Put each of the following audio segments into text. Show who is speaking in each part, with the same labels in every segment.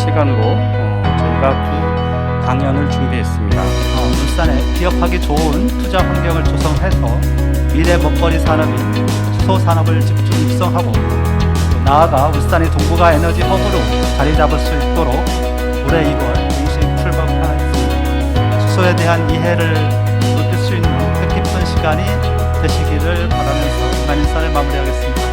Speaker 1: 시간으로 어, 저희가 두 강연을 준비했습니다. 어, 울산에 기업하기 좋은 투자 환경을 조성해서 미래 먹거리 산업인 수소 산업을 집중 육성하고 또 나아가 울산의 동북아 에너지 허브로 자리 잡을 수 있도록 올해 1월 공식 출범하였습니다. 수소에 대한 이해를 높일 수 있는 뜻깊은 시간이 되시기를 바라면서 인사를 마무리하겠습니다.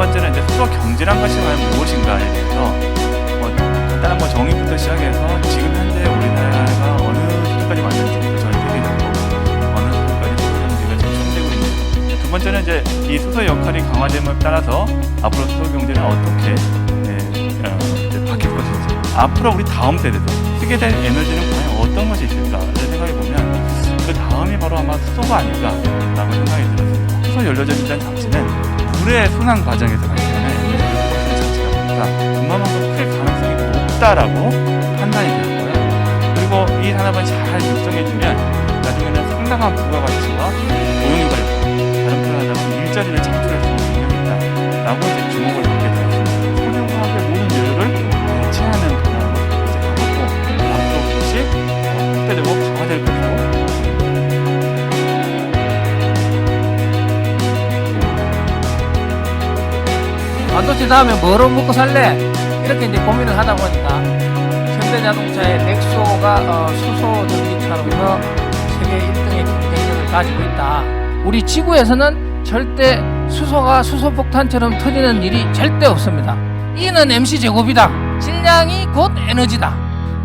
Speaker 2: 번째는 이제 수소 경제란 것이 과연 무엇인가에 대해서 뭐 간단한 뭐 정의부터 시작해서 지금 현재 우리나라가 어느 수준까지 왔는지 전 세계적으로 어느 수준까지 수소 경제가 전천되고 있는지 두 번째는 이제 이 수소 역할이 강화됨에 따라서 앞으로 수소 경제는 어떻게 예, 어, 이제 바뀔 것인지 앞으로 우리 다음 세대도 쓰게 될 에너지는 과연 어떤 것이 있을까를 생각해 보면 그 다음이 바로 아마 수소가 아닐까라고 생각이 들었습니다. 수소 장치는 물의 순환 과정에서 발생하는 에너지를 자체가 보니까 그만큼 클 가능성이 높다라고 판단이 되었고요. 그리고 이 산업을 잘 육성해주면 나중에는 상당한 부가가치와 고용과 다른 표현하자면 일자리를 창출할 수 있는 능력이 있다라고 주목을
Speaker 3: 반도체 다음에 뭐로 먹고 살래? 이렇게 이제 고민을 하다 보니까 현대자동차의 넥소가 어, 수소 전기차로서 세계 1등의 경쟁력을 가지고 있다. 우리 지구에서는 절대 수소가 수소폭탄처럼 터지는 일이 절대 없습니다. E는 MC 제곱이다. 질량이 곧 에너지다.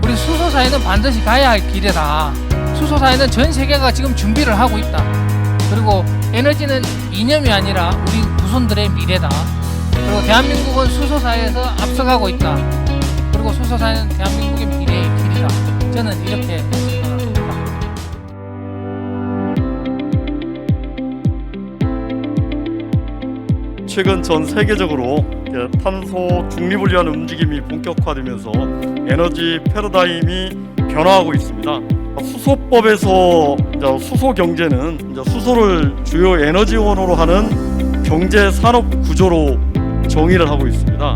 Speaker 3: 우리 수소사에는 반드시 가야 할 길이다. 수소사에는 전 세계가 지금 준비를 하고 있다. 그리고 에너지는 이념이 아니라 우리 후손들의 미래다. 그리고 대한민국은 수소사에서 앞서가고 있다. 그리고 수소사는 대한민국의 미래의 길이다. 저는 이렇게 생각합니다.
Speaker 4: 최근 전 세계적으로 탄소 중립을 위한 움직임이 본격화되면서 에너지 패러다임이 변화하고 있습니다. 수소법에서 수소 경제는 수소를 주요 에너지 원호로 하는 경제 산업 구조로 정의를 하고 있습니다.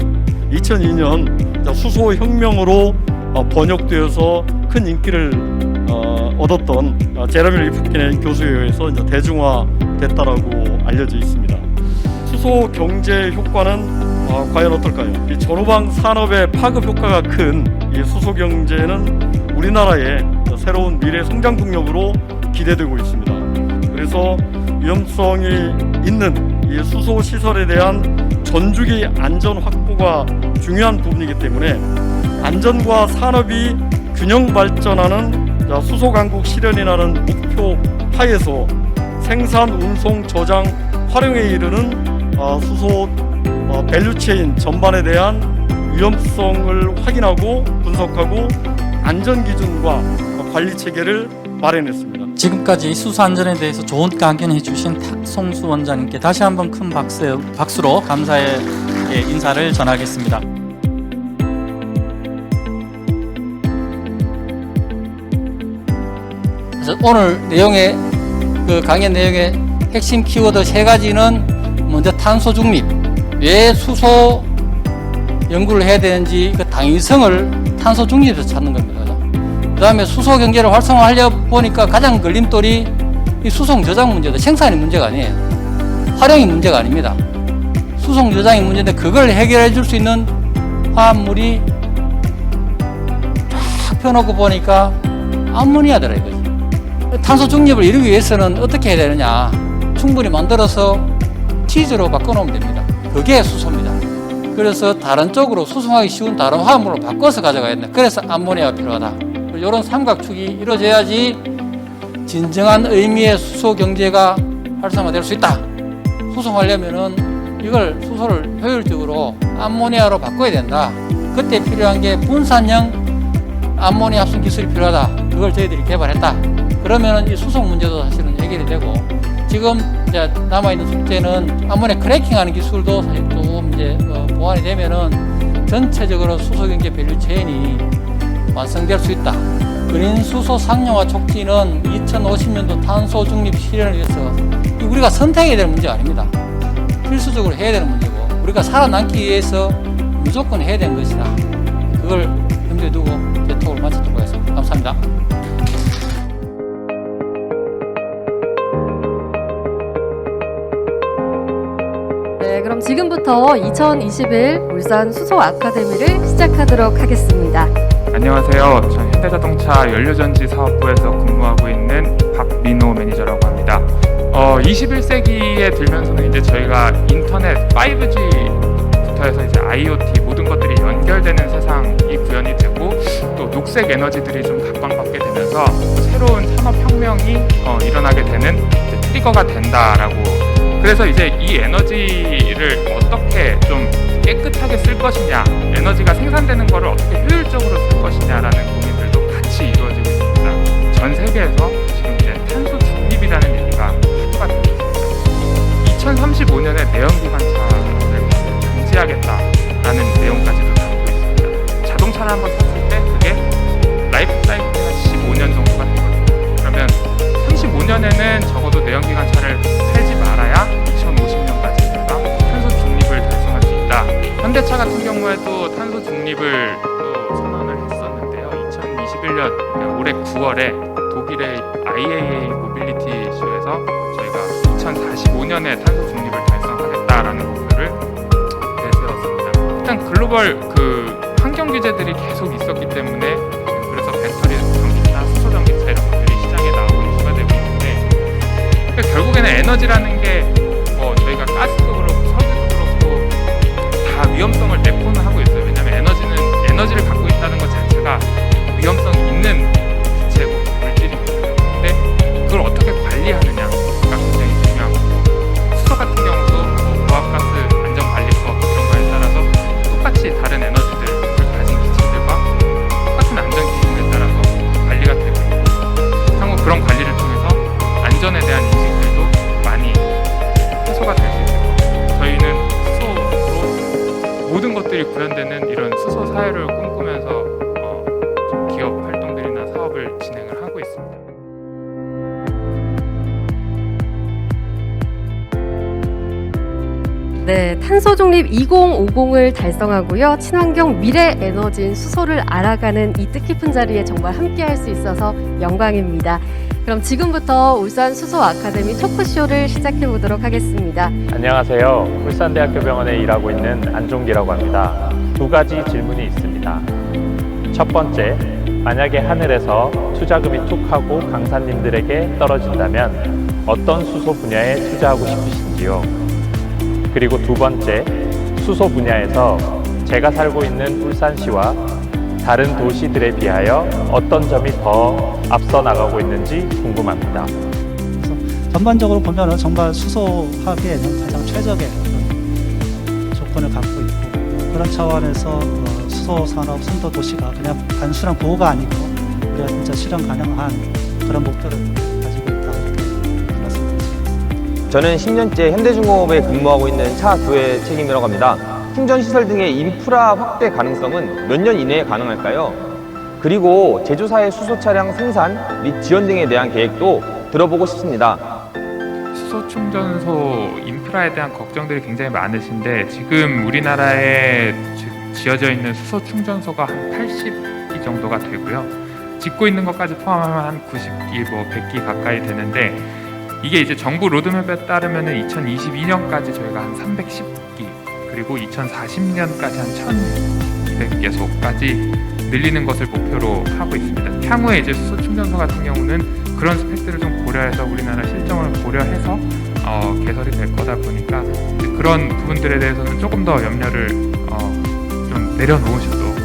Speaker 4: 2002년 이제 수소 혁명으로 어, 번역되어서 큰 인기를 어, 얻었던 어, 제레미 리프킨의 교수에 의해서 이제 대중화 됐다라고 알려져 있습니다. 수소 경제 효과는 어, 과연 어떨까요? 이 전후방 산업의 파급 효과가 큰 이 수소 경제는 우리나라의 새로운 미래 성장 동력으로 기대되고 있습니다. 그래서 위험성이 있는 이 수소 시설에 대한 전주기 안전 확보가 중요한 부분이기 때문에 안전과 산업이 균형 발전하는 자, 수소 강국 실현이라는 목표 하에서 생산, 운송, 저장, 활용에 이르는 어, 수소 어, 밸류체인 전반에 대한 위험성을 확인하고 분석하고 안전 기준과 어, 관리 체계를 마련했습니다.
Speaker 5: 지금까지 수소 안전에 대해서 좋은 강연해 주신 탁송수 원장님께 다시 한번 큰 박수, 박수로 감사의 예, 인사를 전하겠습니다.
Speaker 3: 오늘 내용의 그 강연 내용의 핵심 키워드 세 가지는 먼저 탄소 중립, 왜 수소 연구를 해야 되는지 그 당위성을 탄소 중립에서 찾는 겁니다. 그 다음에 수소 경제를 활성화하려 보니까 가장 걸림돌이 이 수송 저장 문제다. 생산이 문제가 아니에요. 활용이 문제가 아닙니다. 수송 저장이 문제인데 그걸 해결해 줄 수 있는 화합물이 쫙 펴놓고 보니까 암모니아더라 이거지. 탄소 중립을 이루기 위해서는 어떻게 해야 되느냐. 충분히 만들어서 치즈로 바꿔놓으면 됩니다. 그게 수소입니다. 그래서 다른 쪽으로 수송하기 쉬운 다른 화합물로 바꿔서 가져가야 된다. 그래서 암모니아가 필요하다. 이런 삼각축이 이루어져야지 진정한 의미의 수소 경제가 활성화될 수 있다. 수송하려면은 이걸 수소를 효율적으로 암모니아로 바꿔야 된다. 그때 필요한 게 분산형 암모니아 합성 기술이 필요하다. 그걸 저희들이 개발했다. 그러면은 이 수송 문제도 사실은 해결이 되고 지금 이제 남아 있는 숙제는 암모니아 크래킹하는 기술도 사실 조금 이제 어, 보완이 되면은 전체적으로 수소 경제 밸류 체인이 완성될 수 있다. 그린 수소 상용화 촉진은 2050년도 탄소 중립 실현을 위해서 우리가 선택해야 될 문제가 아닙니다. 필수적으로 해야 되는 문제고 우리가 살아남기 위해서 무조건 해야 되는 것이다. 그걸 염두에 두고 제 톡을 마치도록 하겠습니다. 감사합니다.
Speaker 6: 네, 그럼 지금부터 2021 울산 수소 아카데미를 시작하도록 하겠습니다.
Speaker 7: 안녕하세요. 전 현대자동차 연료전지 사업부에서 근무하고 있는 박민호 매니저라고 합니다. 어, 21세기에 들면서는 이제 저희가 인터넷 5G부터 해서 이제 IoT 모든 것들이 연결되는 세상이 구현이 되고 또 녹색 에너지들이 좀 각광받게 되면서 새로운 산업 혁명이 어, 일어나게 되는 트리거가 된다라고 그래서 이제 이 에너지를 어떻게 좀 깨끗하게 쓸 것이냐, 에너지가 생산되는 것을 어떻게 효율적으로 쓸 것이냐라는 고민 현대차 같은 경우에도 탄소 중립을 또 선언을 했었는데요. 2021년 올해 9월에 독일의 IAA 모빌리티 쇼에서 저희가 2045년에 탄소 중립을 달성하겠다라는 목표를 내세웠습니다. 일단 글로벌 그 환경 규제들이 계속 있었기 때문에 그래서 배터리 전기차, 수소 전기차 이런 것들이 시장에 나오고 이슈가 되고 있는데 그러니까 결국에는 에너지라는 게
Speaker 6: 네, 탄소 중립 2050을 달성하고요. 친환경 미래 에너지인 수소를 알아가는 이 뜻깊은 자리에 정말 함께 할 수 있어서 영광입니다. 그럼 지금부터 울산 수소 아카데미 토크쇼를 시작해 보도록 하겠습니다.
Speaker 8: 안녕하세요. 울산대학교 병원에 일하고 있는 안종기라고 합니다. 두 가지 질문이 있습니다. 첫 번째, 만약에 하늘에서 투자금이 툭 하고 강사님들에게 떨어진다면 어떤 수소 분야에 투자하고 싶으신지요? 그리고 두 번째, 수소 분야에서 제가 살고 있는 울산시와 다른 도시들에 비하여 어떤 점이 더 앞서 나가고 있는지 궁금합니다.
Speaker 1: 전반적으로 보면은 정말 수소하기에는 가장 최적의 조건을 갖고 있고 그런 차원에서 어, 수소 산업 선도 도시가 그냥 단순한 구호가 아니고 우리가 진짜 실현 가능한 그런 목표를
Speaker 9: 저는 10년째 현대중공업에 근무하고 있는 차 교회 책임이라고 합니다. 충전 시설 등의 인프라 확대 가능성은 몇 년 이내에 가능할까요? 그리고 제조사의 수소 차량 생산 및 지원 등에 대한 계획도 들어보고 싶습니다.
Speaker 7: 수소 충전소 인프라에 대한 걱정들이 굉장히 많으신데 지금 우리나라에 지- 지어져 있는 수소 충전소가 한 80기 정도가 되고요. 짓고 있는 것까지 포함하면 한 90기, 뭐 100기 가까이 되는데 이게 이제 정부 로드맵에 따르면은 2022년까지 저희가 한 310기 그리고 2040년까지 한 1,200개소까지 늘리는 것을 목표로 하고 있습니다. 향후에 이제 수소 충전소 같은 경우는 그런 스펙들을 좀 고려해서 우리나라 실정을 고려해서 어, 개설이 될 거다 보니까 그런 부분들에 대해서는 조금 더 염려를 어, 좀 내려놓으셔도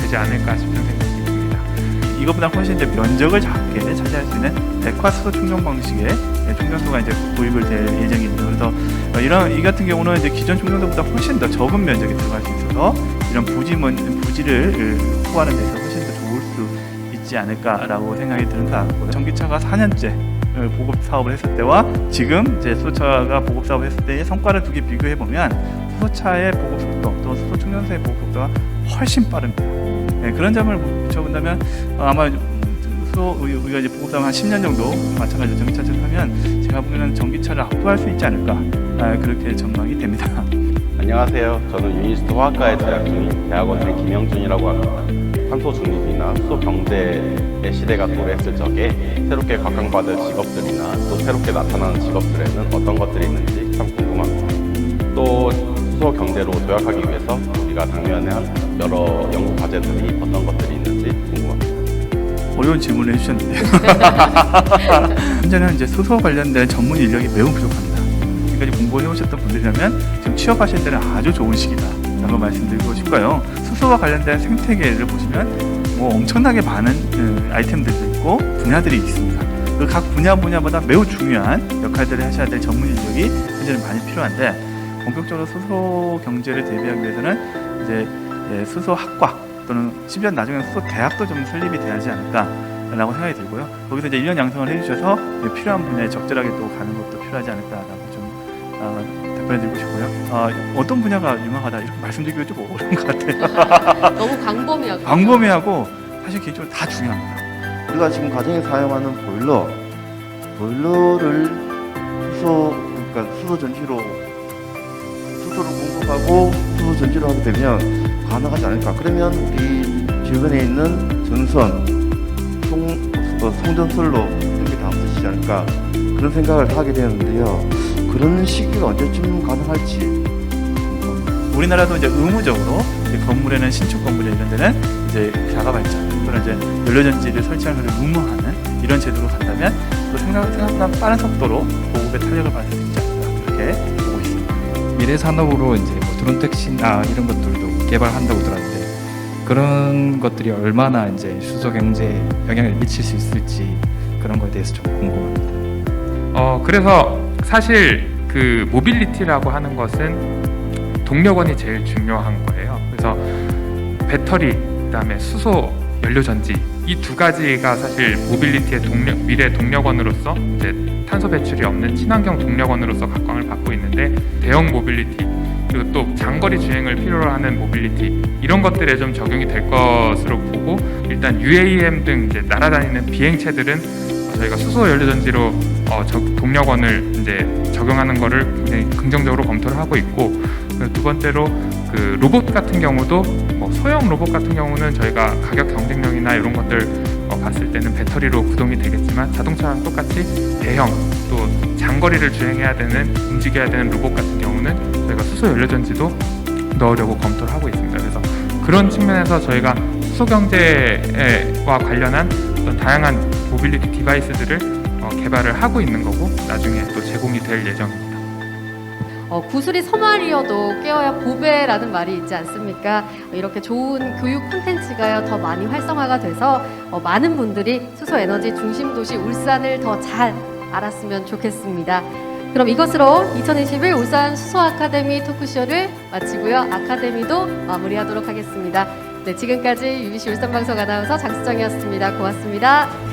Speaker 7: 되지 않을까 싶은 생각이 듭니다.
Speaker 2: 이것보다 훨씬 이제 면적을 작게 차지할 수 있는 백화수소 충전 방식의 충전소가 이제 도입을 될 예정입니다. 그래서 어, 이런 이 같은 경우는 이제 기존 충전소보다 훨씬 더 적은 면적에 들어갈 수 있어서 이런 부지 문 부지를 확보하는 데서 훨씬 더 좋을 수 있지 않을까라고 생각이 드는 것 같고요. 전기차가 4년째 보급 사업을 했을 때와 지금 이제 수소차가 보급 사업을 했을 때의 성과를 두 개 비교해 보면 수소차의 보급 속도 또 수소 충전소의 보급 속도가 훨씬 빠릅니다. 네, 그런 점을 비춰본다면 어, 아마 우리- 우리가 이제 보급당 한 10년 정도 마찬가지로 전기차를 타면 제가 보기에는 전기차를 확보할 수 있지 않을까 아, 그렇게 전망이 됩니다.
Speaker 10: 안녕하세요. 저는 유니스트 화학과에 재학 중인 대학원생 김영준이라고 합니다. 탄소 중립이나 수소 경제의 시대가 도래했을 적에 새롭게 각광받을 직업들이나 또 새롭게 나타나는 직업들에는 어떤 것들이 있는지 참 궁금합니다. 또 수소 경제로 도약하기 위해서 우리가 당면에 한 여러 연구 과제들이 어떤 것들이 있는지.
Speaker 2: 어려운 질문을 해주셨는데요. 현재는 이제 수소 관련된 전문 인력이 매우 부족합니다. 지금까지 공부를 해오셨던 분들이라면 지금 취업하실 때는 아주 좋은 시기다 라고 말씀드리고 싶고요. 수소와 관련된 생태계를 보시면 뭐 엄청나게 많은 그, 아이템들도 있고 분야들이 있습니다. 그 각 분야 분야마다 매우 중요한 역할들을 하셔야 될 전문 인력이 현재는 많이 필요한데 본격적으로 수소 경제를 대비하기 위해서는 이제 예, 수소 학과 또는 심지어 나중에 수소 대학도 좀 설립이 돼야지 않을까라고 생각이 들고요. 거기서 이제 인력 양성을 해주셔서 예, 필요한 분야에 적절하게 또 가는 것도 필요하지 않을까라고 좀 어, 답변드리고 싶고요. 어, 어떤 분야가 유망하다 이렇게 말씀드리기가 좀 어려운 것 같아요.
Speaker 6: 너무 광범위하고.
Speaker 2: 광범위하고 사실 개인적으로 다 중요합니다.
Speaker 11: 우리가 지금 가정에 사용하는 보일러, 보일러를 수소, 그러니까 수소 전지로 수소를 공급하고 수소 전지로 하게 되면 가능하지 않을까. 그러면 우리 주변에 있는 전선, 송, 어, 송전설로 이렇게 다 없어지지 않을까. 그런 생각을 하게 되는데요. 그런 시기가 언제쯤 가능할지.
Speaker 2: 우리나라도 이제 의무적으로 이제 건물에는 신축 건물에 이런 데는 이제 자가 발전 또는 이제 연료전지를 설치하는 것을 의무화하는 이런 제도로 간다면 또 생각, 생각보다 빠른 속도로 보급의 탄력을 받을 수 있지 않을까 그렇게 보고 있습니다.
Speaker 12: 미래 산업으로 이제 뭐 드론 택시나 이런 것들도 개발한다고 들었는데 그런 것들이 얼마나 이제 수소 경제에 영향을 미칠 수 있을지 그런 거에 대해서 좀 궁금합니다.
Speaker 7: 어, 그래서 사실 그 모빌리티라고 하는 것은 동력원이 제일 중요한 거예요. 그래서 배터리, 그다음에 수소, 연료 전지 이 두 가지가 사실 모빌리티의 동력, 미래 동력원으로서 이제 탄소 배출이 없는 친환경 동력원으로서 각광을 받고 있는데 대형 모빌리티 그리고 또 장거리 주행을 필요로 하는 모빌리티 이런 것들에 좀 적용이 될 것으로 보고 일단 UAM 등 이제 날아다니는 비행체들은 저희가 수소 연료 전지로 어, 적- 동력원을 이제 적용하는 거를 굉장히 긍정적으로 검토를 하고 있고 두 번째로 그 로봇 같은 경우도 뭐 소형 로봇 같은 경우는 저희가 가격 경쟁력이나 이런 것들 어, 봤을 때는 배터리로 구동이 되겠지만 자동차랑 똑같이 대형 또 장거리를 주행해야 되는 움직여야 되는 로봇 같은 경우는 저희가 수소 연료 전지도 넣으려고 검토를 하고 있습니다. 그래서 그런 측면에서 저희가 수소 경제와 관련한 어떤 다양한 모빌리티 디바이스들을 어, 개발을 하고 있는 거고 나중에 또 제공이 될 예정입니다.
Speaker 6: 어, 구슬이 서말이어도 깨어야 보배라는 말이 있지 않습니까? 어, 이렇게 좋은 교육 콘텐츠가 더 많이 활성화가 돼서 어, 많은 분들이 수소 에너지 중심 도시 울산을 더 잘 알았으면 좋겠습니다. 그럼 이것으로 2021 울산 수소 아카데미 토크쇼를 마치고요. 아카데미도 마무리하도록 하겠습니다. 네, 지금까지 UBC 울산 방송 아나운서 장수정이었습니다. 고맙습니다.